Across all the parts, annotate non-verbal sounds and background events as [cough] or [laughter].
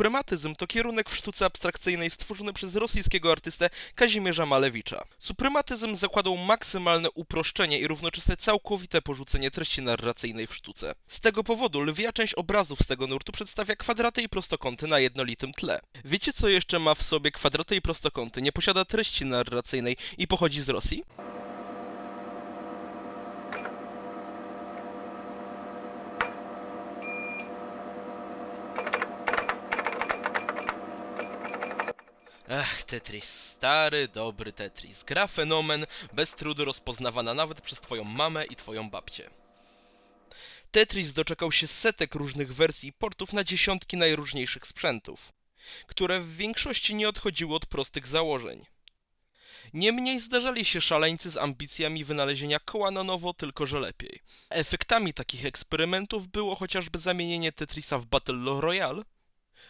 Suprematyzm to kierunek w sztuce abstrakcyjnej stworzony przez rosyjskiego artystę Kazimierza Malewicza. Suprematyzm zakładał maksymalne uproszczenie i równocześnie całkowite porzucenie treści narracyjnej w sztuce. Z tego powodu lwia część obrazów z tego nurtu przedstawia kwadraty i prostokąty na jednolitym tle. Wiecie co jeszcze ma w sobie kwadraty i prostokąty, nie posiada treści narracyjnej i pochodzi z Rosji? Tetris, stary, dobry Tetris. Gra fenomen, bez trudu rozpoznawana nawet przez twoją mamę i twoją babcię. Tetris doczekał się setek różnych wersji i portów na dziesiątki najróżniejszych sprzętów, które w większości nie odchodziły od prostych założeń. Niemniej zdarzali się szaleńcy z ambicjami wynalezienia koła na nowo, tylko że lepiej. Efektami takich eksperymentów było chociażby zamienienie Tetrisa w Battle Royale,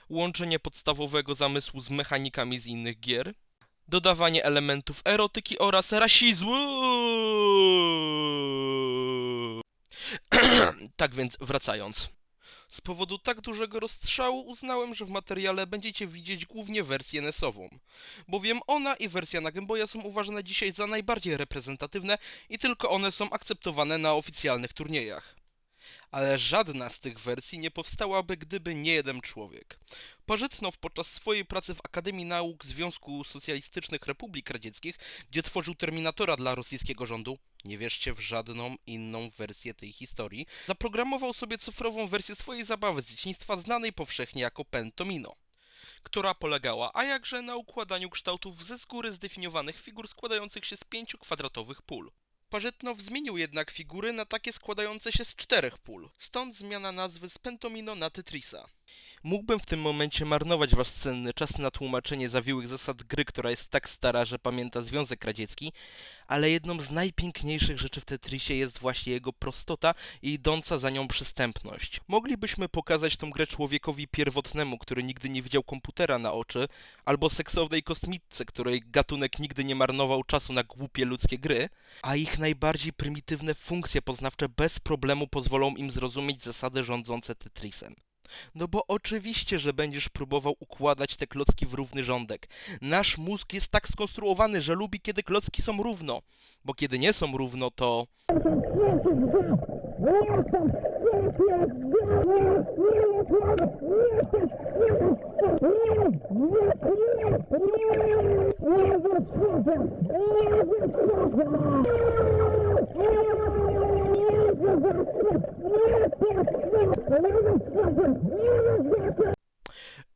łączenie podstawowego zamysłu z mechanikami z innych gier, dodawanie elementów erotyki oraz rasizmu. [clears throat] tak więc wracając. Z powodu tak dużego rozstrzału uznałem, że w materiale będziecie widzieć głównie wersję NES-ową, bowiem ona i wersja na Game Boya są uważane dzisiaj za najbardziej reprezentatywne i tylko one są akceptowane na oficjalnych turniejach. Ale żadna z tych wersji nie powstałaby, gdyby nie jeden człowiek. Parzytnow podczas swojej pracy w Akademii Nauk Związku Socjalistycznych Republik Radzieckich, gdzie tworzył Terminatora dla rosyjskiego rządu, nie wierzcie w żadną inną wersję tej historii, zaprogramował sobie cyfrową wersję swojej zabawy z dzieciństwa znanej powszechnie jako Pentomino która polegała, a jakże na układaniu kształtów ze z góry zdefiniowanych figur składających się z pięciu kwadratowych pól. Parzytnow zmienił jednak figury na takie składające się z czterech pól, stąd zmiana nazwy z Pentomino na Tetrisa. Mógłbym w tym momencie marnować wasz cenny czas na tłumaczenie zawiłych zasad gry, która jest tak stara, że pamięta Związek Radziecki, ale jedną z najpiękniejszych rzeczy w Tetrisie jest właśnie jego prostota i idąca za nią przystępność. Moglibyśmy pokazać tą grę człowiekowi pierwotnemu, który nigdy nie widział komputera na oczy, albo seksownej kosmitce, której gatunek nigdy nie marnował czasu na głupie ludzkie gry, a ich najbardziej prymitywne funkcje poznawcze bez problemu pozwolą im zrozumieć zasady rządzące Tetrisem. No bo oczywiście, że będziesz próbował układać te klocki w równy rządek. Nasz mózg jest tak skonstruowany, że lubi, kiedy klocki są równo. Bo kiedy nie są równo, to...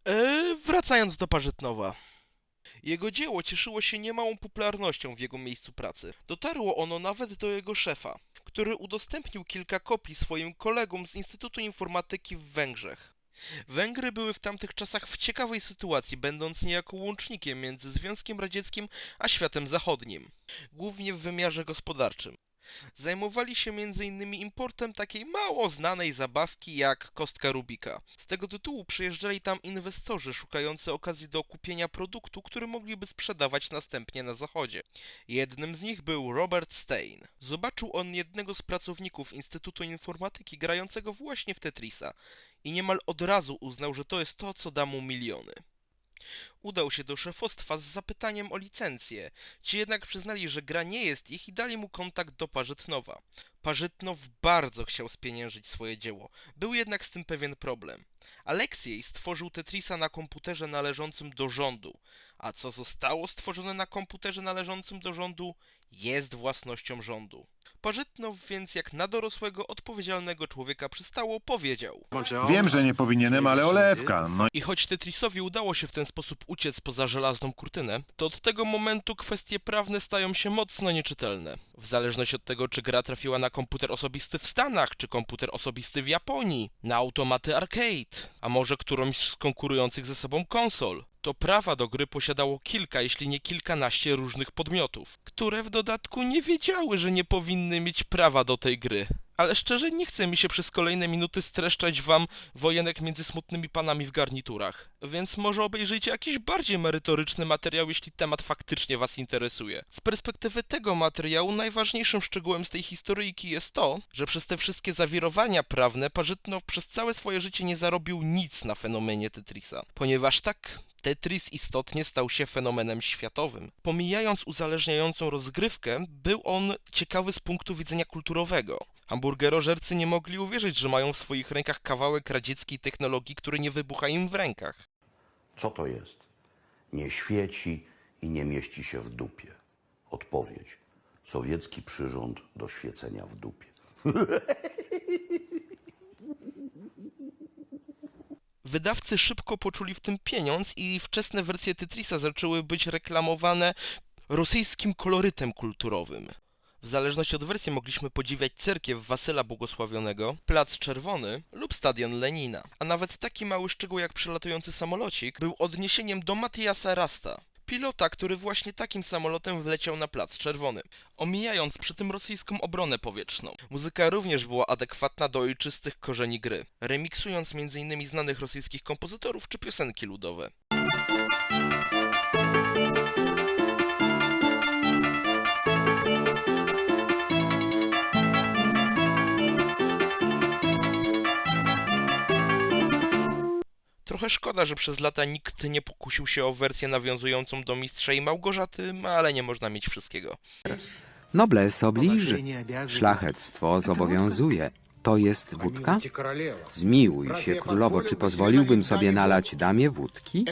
Eee, wracając do Parzytnowa. Jego dzieło cieszyło się niemałą popularnością w jego miejscu pracy. Dotarło ono nawet do jego szefa, który udostępnił kilka kopii swoim kolegom z Instytutu Informatyki w Węgrzech. Węgry były w tamtych czasach w ciekawej sytuacji, będąc niejako łącznikiem między Związkiem Radzieckim a światem zachodnim, głównie w wymiarze gospodarczym. Zajmowali się m.in. importem takiej mało znanej zabawki jak kostka Rubika. Z tego tytułu przyjeżdżali tam inwestorzy szukający okazji do kupienia produktu, który mogliby sprzedawać następnie na zachodzie. Jednym z nich był Robert Stein. Zobaczył on jednego z pracowników Instytutu Informatyki grającego właśnie w Tetrisa i niemal od razu uznał, że to jest to, co da mu miliony. Udał się do szefostwa z zapytaniem o licencję. Ci jednak przyznali, że gra nie jest ich i dali mu kontakt do Parzytnowa. Parzytnow bardzo chciał spieniężyć swoje dzieło. Był jednak z tym pewien problem. Aleksiej stworzył Tetrisa na komputerze należącym do rządu, a co zostało stworzone na komputerze należącym do rządu, jest własnością rządu. Parzytnow więc jak na dorosłego, odpowiedzialnego człowieka przystało, powiedział Wiem, że nie powinienem, ale olewka. No i choć Tetrisowi udało się w ten sposób uciec poza żelazną kurtynę, to od tego momentu kwestie prawne stają się mocno nieczytelne. W zależności od tego, czy gra trafiła na komputer osobisty w Stanach, czy komputer osobisty w Japonii, na automaty arcade, a może którąś z konkurujących ze sobą konsol, to prawa do gry posiadało kilka, jeśli nie kilkanaście różnych podmiotów, które w dodatku nie wiedziały, że nie powinny mieć prawa do tej gry. Ale szczerze nie chce mi się przez kolejne minuty streszczać wam wojenek między smutnymi panami w garniturach. Więc może obejrzyjcie jakiś bardziej merytoryczny materiał, jeśli temat faktycznie was interesuje. Z perspektywy tego materiału najważniejszym szczegółem z tej historyjki jest to, że przez te wszystkie zawirowania prawne Parzytnow przez całe swoje życie nie zarobił nic na fenomenie Tetrisa. Ponieważ tak, Tetris istotnie stał się fenomenem światowym. Pomijając uzależniającą rozgrywkę, był on ciekawy z punktu widzenia kulturowego. Hamburgerożercy nie mogli uwierzyć, że mają w swoich rękach kawałek radzieckiej technologii, który nie wybucha im w rękach. Co to jest? Nie świeci i nie mieści się w dupie. Odpowiedź. Sowiecki przyrząd do świecenia w dupie. [laughs] Wydawcy szybko poczuli w tym pieniądz i wczesne wersje Tetrisa zaczęły być reklamowane rosyjskim kolorytem kulturowym. W zależności od wersji mogliśmy podziwiać cerkiew Wasyla Błogosławionego, Plac Czerwony lub Stadion Lenina. A nawet taki mały szczegół jak przelatujący samolocik był odniesieniem do Matiasa Rasta, pilota, który właśnie takim samolotem wleciał na Plac Czerwony, omijając przy tym rosyjską obronę powietrzną. Muzyka również była adekwatna do ojczystych korzeni gry, remiksując m.in. znanych rosyjskich kompozytorów czy piosenki ludowe. Trochę szkoda, że przez lata nikt nie pokusił się o wersję nawiązującą do Mistrza i Małgorzaty, ale nie można mieć wszystkiego. Noblesse oblige. Szlachectwo zobowiązuje. To jest wódka? Zmiłuj się, królowo, czy pozwoliłbym sobie nalać damie wódki?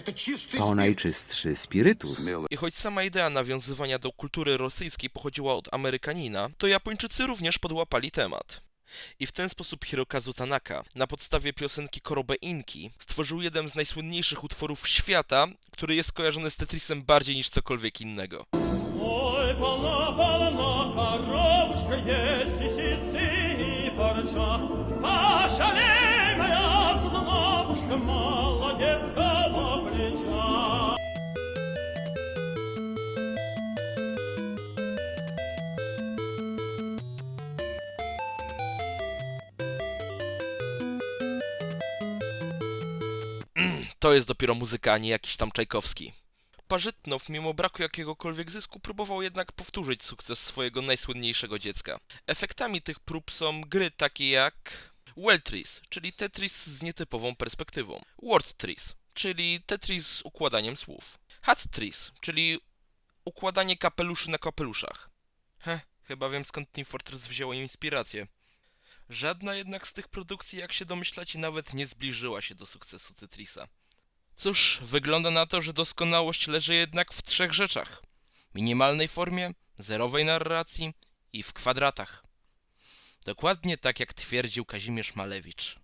To najczystszy spirytus. I choć sama idea nawiązywania do kultury rosyjskiej pochodziła od Amerykanina, to Japończycy również podłapali temat. I w ten sposób Hirokazu Tanaka, na podstawie piosenki Korobe Inki, stworzył jeden z najsłynniejszych utworów świata, który jest kojarzony z Tetrisem bardziej niż cokolwiek innego. Oj, pana, pana, jest i parcia, To jest dopiero muzyka, a nie jakiś tam Czajkowski. Parzytnow, mimo braku jakiegokolwiek zysku, próbował jednak powtórzyć sukces swojego najsłynniejszego dziecka. Efektami tych prób są gry takie jak Weltris, czyli Tetris z nietypową perspektywą, Wordtris, czyli Tetris z układaniem słów, Hattris, czyli układanie kapeluszy na kapeluszach. Heh, chyba wiem skąd Team Fortress wzięło inspirację. Żadna jednak z tych produkcji, jak się domyślacie, nawet nie zbliżyła się do sukcesu Tetrisa. Cóż, wygląda na to, że doskonałość leży jednak w trzech rzeczach: minimalnej formie, zerowej narracji i w kwadratach. Dokładnie tak jak twierdził Kazimierz Malewicz.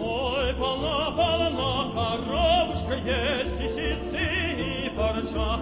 Oj, pana, pana, jest sicy, parcia.